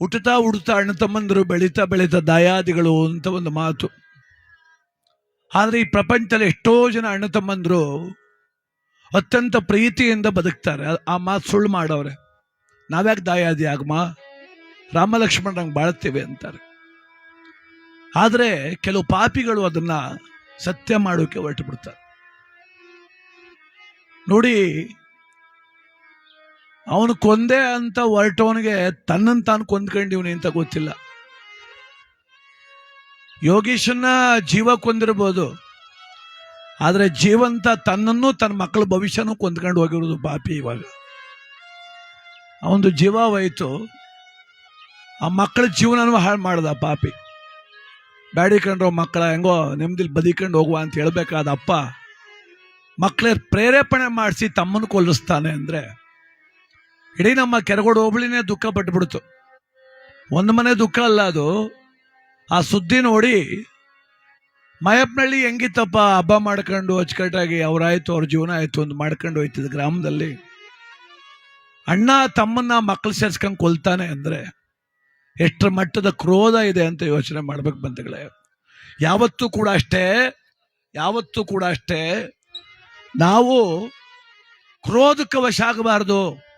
ಹುಟ್ಟುತ್ತಾ ಹುಡುತ್ತಾ ಅಣ್ಣ ತಮ್ಮಂದರು ಬೆಳೀತಾ ಬೆಳೀತಾ ದಾಯಾದಿಗಳು ಅಂತ ಒಂದು ಮಾತು. ಆದರೆ ಈ ಪ್ರಪಂಚದಲ್ಲಿ ಎಷ್ಟೋ ಜನ ಅಣ್ಣ ತಮ್ಮಂದರು ಅತ್ಯಂತ ಪ್ರೀತಿಯಿಂದ ಬದುಕ್ತಾರೆ. ಆ- ಮಾತು ಸುಳ್ಳು ಮಾಡೋರೆ. ನಾವ್ಯಾಕೆ ದಾಯಾದಿ ಆಗಮ್ಮ ರಾಮ ಲಕ್ಷ್ಮಣರಂಗೆ ಬಾಳ್ತೇವೆ ಅಂತಾರೆ. ಆದರೆ ಕೆಲವು ಪಾಪಿಗಳು ಅದನ್ನು ಸತ್ಯ ಮಾಡೋಕೆ ಹೊರಟು ಬಿಡ್ತಾರೆ ನೋಡಿ ಅವನು ಕೊಂದೆ ಅಂತ ಹೊರಟವನಿಗೆ ತನ್ನನ್ನು ತಾನು ಕೊಂದ್ಕೊಂಡಿವ್ನಿ ಅಂತ ಗೊತ್ತಿಲ್ಲ. ಯೋಗೀಶನ್ನ ಜೀವ ಕೊಂದಿರ್ಬೋದು. ಆದರೆ ಜೀವಂತ ತನ್ನನ್ನು ತನ್ನ ಮಕ್ಕಳ ಭವಿಷ್ಯನೂ ಕೊಂದ್ಕೊಂಡು ಹೋಗಿರೋದು ಪಾಪಿ ಇವಾಗ. ಅವನದು ಜೀವ ಹೋಯ್ತು ಆ ಮಕ್ಕಳ ಜೀವನನೂ ಹಾಳು ಮಾಡ್ದ ಪಾಪಿ. ಬ್ಯಾಡಿಕೊಂಡ್ರೋ ಮಕ್ಕಳ, ಹೆಂಗೋ ನೆಮ್ಮದಿಲಿ ಬದಿಕೊಂಡು ಹೋಗುವ ಅಂತ ಹೇಳ್ಬೇಕಾದ ಅಪ್ಪ ಮಕ್ಕಳ ಪ್ರೇರೇಪಣೆ ಮಾಡಿಸಿ ತಮ್ಮನ್ನು ಕೊಲ್ಲಿಸ್ತಾನೆ ಅಂದ್ರೆ ಇಡೀ ನಮ್ಮ ಕೆರಗೋಡು ಹೋಬಳಿನೇ ದುಃಖ ಪಟ್ಟುಬಿಡ್ತು ಒಂದು ಮನೆ ದುಃಖ ಅಲ್ಲ ಅದು. ಆ ಸುದ್ದಿ ನೋಡಿ ಮಯಪ್ನಳ್ಳಿ ಹೆಂಗಿತ್ತಪ್ಪ ಹಬ್ಬ ಮಾಡ್ಕೊಂಡು ಅಚ್ಚುಕಟ್ಟಾಗಿ ಅವರಾಯ್ತು ಅವ್ರ ಜೀವನ ಆಯಿತು ಒಂದು ಮಾಡ್ಕೊಂಡು ಹೋಯ್ತಿದು ಗ್ರಾಮದಲ್ಲಿ. ಅಣ್ಣ ತಮ್ಮನ್ನ ಮಕ್ಕಳು ಸೇರ್ಸ್ಕೊಂಡು ಕೊಲ್ತಾನೆ ಅಂದ್ರೆ ಎಷ್ಟರ ಮಟ್ಟದ ಕ್ರೋಧ ಇದೆ ಅಂತ ಯೋಚನೆ ಮಾಡ್ಬೇಕು ಬಂಧುಗಳೇ. ಯಾವತ್ತೂ ಕೂಡ ಅಷ್ಟೇ, ಯಾವತ್ತೂ ಕೂಡ ಅಷ್ಟೇ ನಾವು ಕ್ರೋಧಕ್ಕೆ ವಶ ಆಗಬಾರ್ದು.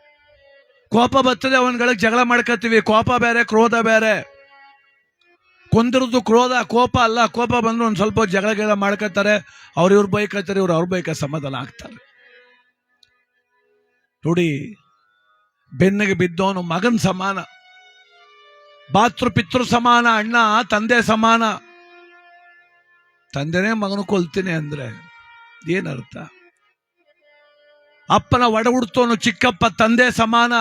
ಕೋಪ ಬರ್ತದೆ ಅವನ್ಗಳಿಗೆ ಜಗಳ ಮಾಡ್ಕೋತೀವಿ ಕೋಪ ಬೇರೆ, ಕ್ರೋಧ ಬೇರೆ. ಕೊಂದಿರೋದು ಕ್ರೋಧ, ಕೋಪ ಅಲ್ಲ. ಕೋಪ ಬಂದ್ರೆ ಒಂದು ಸ್ವಲ್ಪ ಜಗಳ ಗಿಳ ಮಾಡ್ಕೋತಾರೆ ಅವ್ರು ಇವ್ರು ಬೈಕತ್ತಾರೆ ಇವ್ರು ಅವ್ರ ಬೈಕ ಸಮಾಧಾನ ಆಗ್ತಾರೆ. ನೋಡಿ, ಬೆನ್ನಿಗೆ ಬಿದ್ದವನು ಮಗನ್ ಸಮಾನ. ಬಾತೃ ಪಿತೃ ಸಮಾನ, ಅಣ್ಣ, ತಂದೆ ಸಮಾನ. ತಂದೆನೇ ಮಗನು ಕೊಲ್ತೀನಿ ಅಂದ್ರೆ ಏನರ್ಥ? ಅಪ್ಪನ ಒಡ ಹುಡ್ತೋನು ಚಿಕ್ಕಪ್ಪ, ತಂದೆ ಸಮಾನ.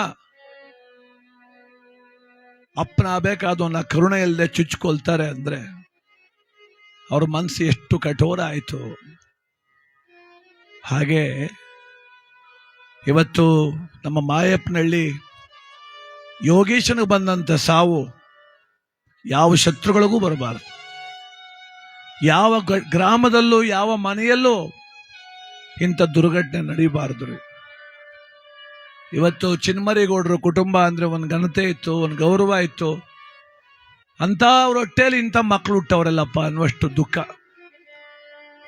ಅಪ್ಪನ ಬೇಕಾದವನ್ನ ಕರುಣೆಯಲ್ಲದೆ ಚುಚ್ಕೊಳ್ತಾರೆ ಅಂದ್ರೆ ಅವ್ರ ಮನಸ್ಸು ಎಷ್ಟು ಕಠೋರ ಆಯಿತು. ಹಾಗೆ ಇವತ್ತು ನಮ್ಮ ಮಾಯಪ್ಪನಹಳ್ಳಿ ಯೋಗೇಶನಿಗೆ ಬಂದಂತ ಸಾವು ಯಾವ ಶತ್ರುಗಳಿಗೂ ಬರಬಾರದು. ಯಾವ ಗ್ರಾಮದಲ್ಲೂ ಯಾವ ಮನೆಯಲ್ಲೂ ಇಂಥ ದುರ್ಘಟನೆ ನಡೀಬಾರದು ರೀ. ಇವತ್ತು ಚಿನ್ಮರಿಗೌಡರು ಕುಟುಂಬ ಅಂದರೆ ಒಂದು ಘನತೆ ಇತ್ತು, ಒಂದು ಗೌರವ ಇತ್ತು. ಅಂತ ಅವ್ರ ಹೊಟ್ಟೆಯಲ್ಲಿ ಇಂಥ ಮಕ್ಕಳು ಹುಟ್ಟವರಲ್ಲಪ್ಪ ಅನ್ನುವಷ್ಟು ದುಃಖ.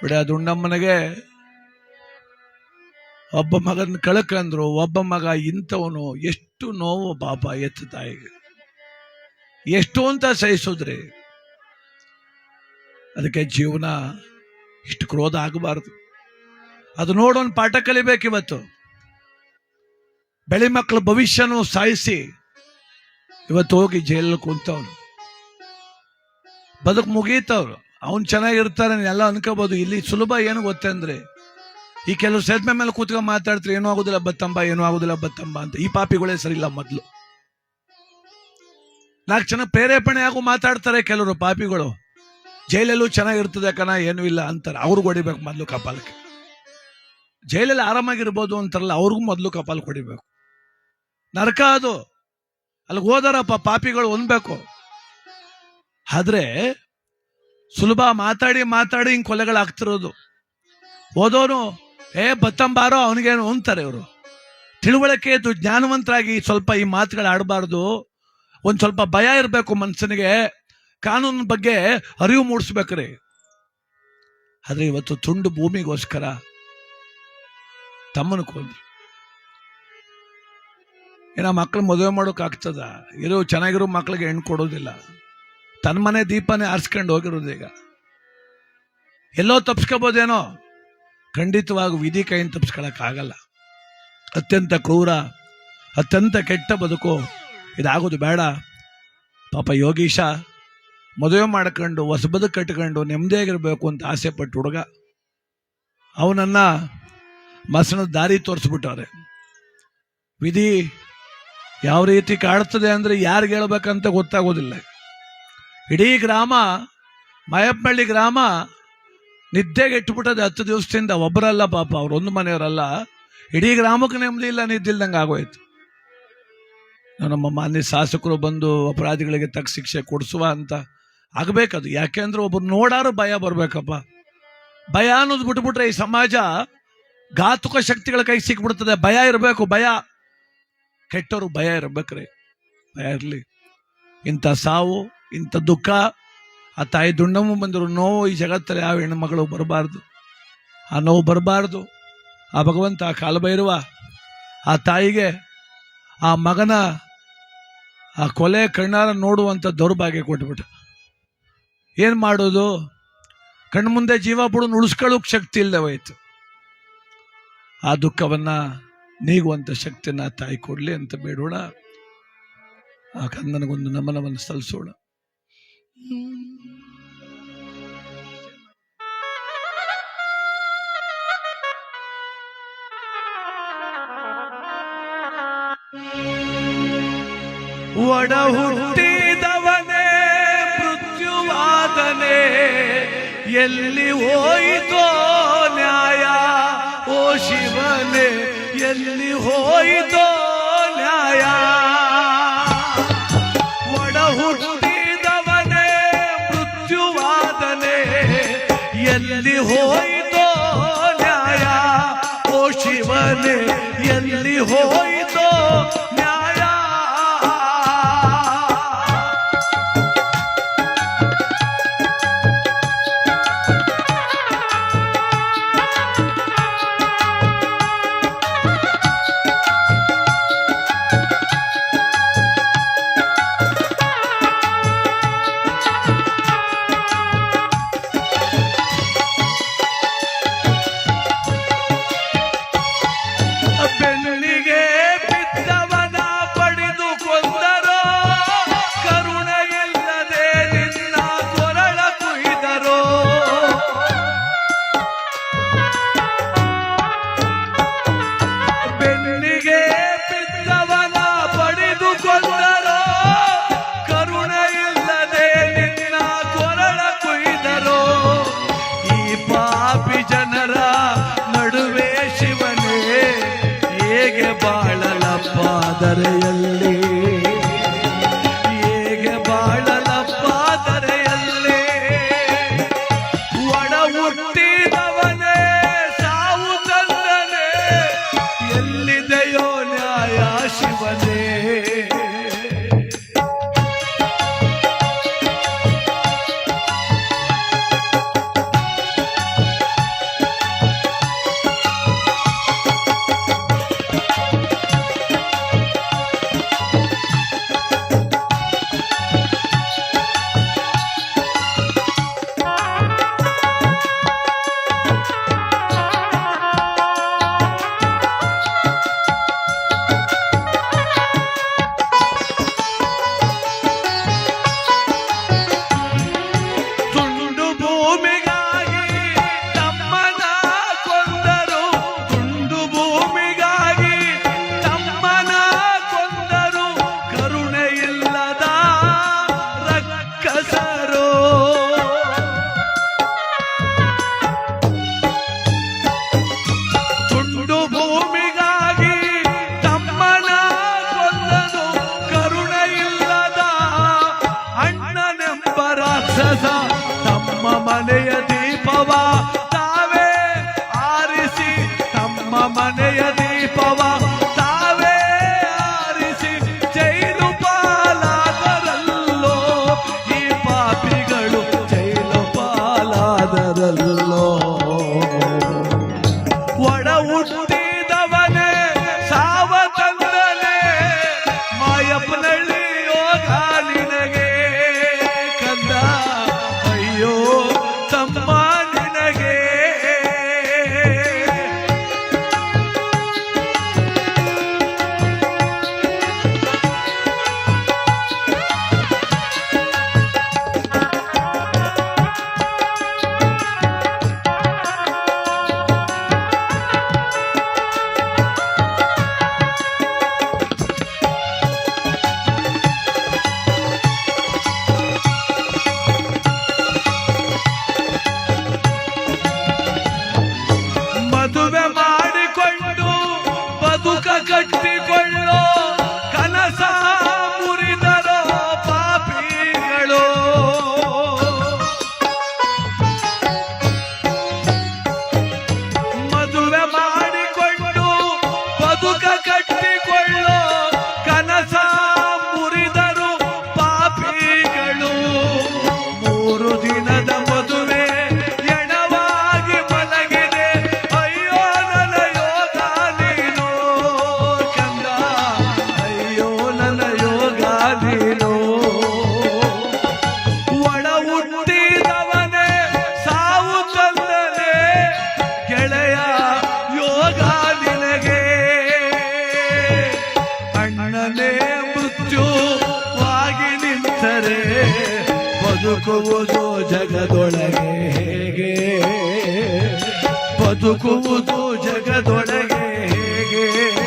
ಬಿಡ ದುಂಡಮ್ಮನಿಗೆ ಒಬ್ಬ ಮಗನ ಕಳಕಂದ್ರು ಒಬ್ಬ ಮಗ ಇಂಥವನು ಎಷ್ಟು ನೋವು ಪಾಪ ಎತ್ತ ತಾಯಿಗೆ. ಎಷ್ಟು ಅಂತ ಸಹಿಸೋದ್ರಿ ಅದಕ್ಕೆ ಜೀವನ ಇಷ್ಟು ಕ್ರೋಧ ಆಗಬಾರ್ದು. ಅದು ನೋಡೋನ್ ಪಾಠ ಕಲಿಬೇಕು ಇವತ್ತು ಬೆಳೆ ಮಕ್ಕಳ ಭವಿಷ್ಯನು ಸಾಯಿಸಿ ಇವತ್ತು ಹೋಗಿ ಜೈಲಲ್ಲಿ ಕುಂತವ್ನು. ಬದುಕು ಮುಗೀತವ್ರು. ಅವ್ನು ಚೆನ್ನಾಗಿರ್ತಾರೆ ಎಲ್ಲ ಅನ್ಕೋಬೋದು. ಇಲ್ಲಿ ಸುಲಭ ಏನು ಗೊತ್ತಂದ್ರೆ ಈ ಕೆಲವು ಸೇತ್ಮೆ ಮೇಲೆ ಕೂತ್ಕೊಂಡು ಮಾತಾಡ್ತಾರೆ, ಏನೂ ಆಗುದಿಲ್ಲ, ಬತ್ತಂಬ, ಏನೂ ಆಗುದಿಲ್ಲ, ಬತ್ತಂಬ ಅಂತ. ಈ ಪಾಪಿಗಳೇ ಸರಿ ಇಲ್ಲ ಮೊದಲು. ನಾಲ್ಕು ಜನ ಪ್ರೇರೇಪಣೆ ಆಗು ಮಾತಾಡ್ತಾರೆ ಕೆಲವರು ಪಾಪಿಗಳು. ಜೈಲಲ್ಲೂ ಚೆನ್ನಾಗಿರ್ತದೆ ಕಣ, ಏನೂ ಇಲ್ಲ ಅಂತಾರೆ. ಅವ್ರಿಗೆ ಹೊಡಿಬೇಕು ಮೊದಲು ಕಪಾಲಕ್ಕೆ. ಜೈಲಲ್ಲಿ ಆರಾಮಾಗಿರ್ಬೋದು ಅಂತಾರಲ್ಲ, ಅವ್ರಿಗೂ ಮೊದಲು ಕಪಾಲ್ ಹೊಡಿಬೇಕು. ನರಕ ಅದು. ಅಲ್ಲಿಗೆ ಹೋದಾರಪ್ಪ, ಪಾಪಿಗಳು ಹೊಂದ್ಬೇಕು ಆದ್ರೆ ಸುಲಭ ಮಾತಾಡಿ ಮಾತಾಡಿ ಹಿಂಗೆ ಕೊಲೆಗಳಾಗ್ತಿರೋದು ಓದೋನು, ಏ ಬತ್ತಂಬಾರೋ, ಅವನಿಗೇನು ಅಂತಾರೆ ಇವರು. ತಿಳುವಳಿಕೆ ಇದ್ದು ಜ್ಞಾನವಂತರಾಗಿ ಸ್ವಲ್ಪ ಈ ಮಾತುಗಳು ಆಡಬಾರ್ದು. ಒಂದು ಸ್ವಲ್ಪ ಭಯ ಇರಬೇಕು ಮನುಷ್ಯನಿಗೆ ಕಾನೂನಿನ ಬಗ್ಗೆ ಅರಿವು ಮೂಡಿಸ್ಬೇಕ್ರಿ. ಆದ್ರೆ ಇವತ್ತು ತುಂಡು ಭೂಮಿಗೋಸ್ಕರ ತಮ್ಮನ ಕೊಂದ್ರು ಏನ ಮಕ್ಳು ಮದುವೆ ಮಾಡೋಕ್ಕಾಗ್ತದ ಇರೋ ಚೆನ್ನಾಗಿರೋ ಮಕ್ಳಿಗೆ ಹೆಣ್ಣು ಕೊಡೋದಿಲ್ಲ. ತನ್ನ ಮನೆ ದೀಪನೇ ಆರಿಸ್ಕೊಂಡು ಹೋಗಿರೋದು ಈಗ. ಎಲ್ಲೋ ತಪ್ಸ್ಕೋಬೋದೇನೋ? ಖಂಡಿತವಾಗಿ ವಿಧಿ ಕೈಯಿಂದ ತಪ್ಸ್ಕೊಳಕ್ ಆಗಲ್ಲ. ಅತ್ಯಂತ ಕ್ರೂರ, ಅತ್ಯಂತ ಕೆಟ್ಟ ಬದುಕು ಇದಾಗೋದು ಬೇಡ. ಪಾಪ ಯೋಗೀಶ, ಮದುವೆ ಮಾಡ್ಕೊಂಡು ಹೊಸ ಬದುಕು ಕಟ್ಕೊಂಡು ನೆಮ್ಮದಿಯಾಗಿರಬೇಕು ಅಂತ ಆಸೆ ಪಟ್ಟು ಹುಡುಗ. ಅವನನ್ನ ಮಸಣದ ದಾರಿ ತೋರಿಸ್ಬಿಟ್ಟವ್ರೆ. ವಿಧಿ ಯಾವ ರೀತಿ ಕಾಡ್ತದೆ ಅಂದ್ರೆ ಯಾರಿಗೆ ಹೇಳ್ಬೇಕಂತ ಗೊತ್ತಾಗೋದಿಲ್ಲ. ಇಡೀ ಗ್ರಾಮ, ಮಯಪ್ಪಳ್ಳಿ ಗ್ರಾಮ ನಿದ್ದೆಗೆ ಇಟ್ಬಿಟ್ಟದೆ ಹತ್ತು ದಿವಸದಿಂದ ಒಬ್ಬರಲ್ಲ ಪಾಪ ಅವ್ರು ಒಂದು ಮನೆಯವರಲ್ಲ. ಇಡೀ ಗ್ರಾಮಕ್ಕೆ ನೆಮ್ಮದಿ ಇಲ್ಲ, ನಿದ್ದಿಲ್ದಂಗೆ ಆಗೋಯ್ತು. ನಮ್ಮ ಮಾನ್ಯ ಶಾಸಕರು ಬಂದು ಅಪರಾಧಿಗಳಿಗೆ ತಕ್ಕ ಶಿಕ್ಷೆ ಕೊಡಿಸುವ ಅಂತ ಆಗಬೇಕದು. ಯಾಕೆಂದ್ರೆ ಒಬ್ಬರು ನೋಡಾರು ಭಯ ಬರಬೇಕಪ್ಪ. ಭಯ ಅನ್ನೋದು ಬಿಟ್ಬಿಟ್ರೆ ಈ ಸಮಾಜ ಘಾತುಕ ಶಕ್ತಿಗಳ ಕೈ ಸಿಕ್ಬಿಡ್ತದೆ. ಭಯ ಇರಬೇಕು, ಭಯ. ಕೆಟ್ಟವರು ಭಯ ಇರ್ಬೇಕ್ರಿ. ಭಯ ಇರಲಿ. ಇಂಥ ಸಾವು, ಇಂಥ ದುಃಖ, ಆ ತಾಯಿ ದುಂಡಮ್ಮ ಬಂದರು, ನೋವು ಈ ಜಗತ್ತಲ್ಲಿ ಯಾವ ಹೆಣ್ಣುಮಗಳು ಬರಬಾರ್ದು. ಆ ನೋವು ಬರಬಾರ್ದು. ಆ ಭಗವಂತ ಆ ಕಾಲಭೈರವ ಆ ತಾಯಿಗೆ, ಆ ಮಗನ ಆ ಕೊಲೆ ಕಣ್ಣಾರ ನೋಡುವಂಥ ದೌರ್ಭಾಗ್ಯ ಕೊಟ್ಬಿಟ್ಟು ಏನು ಮಾಡೋದು? ಕಣ್ಮುಂದೆ ಜೀವ ಬಿಡು ಉಳಿಸ್ಕೊಳ್ಳೋಕೆ ಶಕ್ತಿ ಇಲ್ಲದೆ ಹೋಯ್ತು. ಆ ದುಃಖವನ್ನ ನೀಗುವಂಥ ಶಕ್ತಿನ ಆ ತಾಯಿ ಕೊಡಲಿ ಅಂತ ಬೇಡೋಣ. ಆ ಕಂದನಿಗೊಂದು ನಮನವನ್ನು ಸಲ್ಲಿಸೋಣ. ಒಡ ಹುಟ್ಟಿದವನೇ ಮೃತ್ಯುವಾದನೆ, ಎಲ್ಲಿ ಹೋಯಿತೋ ನ್ಯಾಯ, ಓ ಶಿವನೇ ಎಲ್ಲಿ ಹೋಯಿತೋ ನ್ಯಾಯ? ಒಡ ಹುಟ್ಟಿದವನೇ ಮೃತ್ಯುವಾದನೆ. ಎಲ್ಲಿ ಹೋಯಿತೋ ನ್ಯಾಯ? ಓ ಶಿವನೇ ಎಲ್ಲಿ ಹೋಯಿತೋ ಬಾಳಲಪ್ಪಾದರೆಯಲ್ಲಿ ಬದುಕುವುದು ಜಗದೊಳಗೆ ಹೇಗೆ? ಬದುಕುವುದು ಜಗದೊಳಗೆ ಹೇಗೆ?